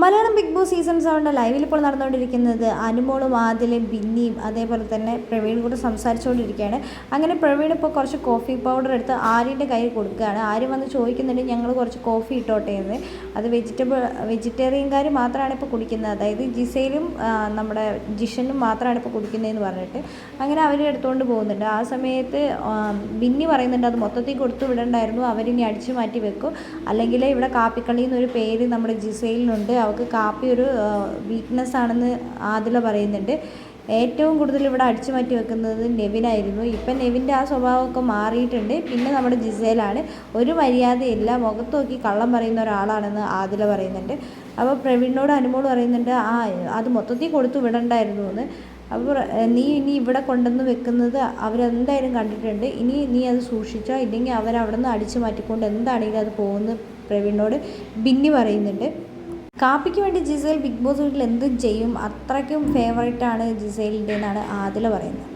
Malayalam big boss season സെവന്റെ ലൈവിൽ ഇപ്പോൾ നടന്നുകൊണ്ടിരിക്കുന്നത് അനുമോളും ആദിലും ബിന്നിയും അതേപോലെ തന്നെ പ്രവീൺ കൂടെ സംസാരിച്ചുകൊണ്ടിരിക്കുകയാണ്. അങ്ങനെ പ്രവീൺ ഇപ്പോൾ കുറച്ച് കോഫി പൗഡർ എടുത്ത് ആര്യന്റെ കയ്യിൽ കൊടുക്കുകയാണ്. ആര്യ വന്ന് ചോദിക്കുന്നുണ്ട് ഞങ്ങൾ കുറച്ച് കോഫി ഇട്ടോട്ടെ എന്ന്. അത് വെജിറ്റബിൾ വെജിറ്റേറിയൻകാർ മാത്രമാണ് ഇപ്പോൾ കുടിക്കുന്നത്. അതായത് ജിസയിലും നമ്മുടെ ജിഷനും മാത്രമാണ് ഇപ്പോൾ കുടിക്കുന്നതെന്ന് പറഞ്ഞിട്ട് അങ്ങനെ അവർ എടുത്തുകൊണ്ട് പോകുന്നുണ്ട്. ആ സമയത്ത് ബിന്നി പറയുന്നുണ്ട് അത് മൊത്തത്തിൽ കൊടുത്തു വിടണ്ടായിരുന്നു. അവരിനി അടിച്ചു മാറ്റി വെക്കും. അല്ലെങ്കിൽ ഇവിടെ കാപ്പിക്കളി എന്നൊരു പേര് നമ്മുടെ ജിസയിലിനുണ്ട് അവൾക്ക് കാപ്പി ഒരു വീക്ക്നെസ് ആണെന്ന് ആദില പറയുന്നുണ്ട്. ഏറ്റവും കൂടുതൽ ഇവിടെ അടിച്ചു മാറ്റി വെക്കുന്നത് നെവിനായിരുന്നു ഇപ്പം നെവിന്റെ ആ സ്വഭാവമൊക്കെ മാറിയിട്ടുണ്ട്. പിന്നെ നമ്മുടെ ജിസേലാണ്. ഒരു മര്യാദയില്ല. മുഖത്ത് നോക്കി കള്ളം പറയുന്ന ഒരാളാണെന്ന് ആദില പറയുന്നുണ്ട്. അപ്പോൾ പ്രവീണിനോട് അനുമോൾ പറയുന്നുണ്ട് ആ അത് മൊത്തത്തിൽ കൊടുത്തു വിടണ്ടായിരുന്നു എന്ന്. അപ്പോൾ നീ ഇനി ഇവിടെ കൊണ്ടുവന്ന് വെക്കുന്നത് അവരെന്തായാലും കണ്ടിട്ടുണ്ട്. ഇനി നീ അത് സൂക്ഷിച്ചോ? ഇല്ലെങ്കിൽ അവരവിടെ നിന്ന് അടിച്ചു മാറ്റിക്കൊണ്ട് എന്താണെങ്കിലും അത് പോകുമെന്ന് പ്രവീണിനോട് ബിന്നി പറയുന്നുണ്ട്. കാപ്പിക്ക് വേണ്ടി ജിസേൽ ബിഗ് ബോസ് വീട്ടിൽ എന്തും ചെയ്യും അത്രയ്ക്കും ഫേവറേറ്റ് ആണ് ജിസേലിന്റെ എന്നാണ് ആദില പറയുന്നത്.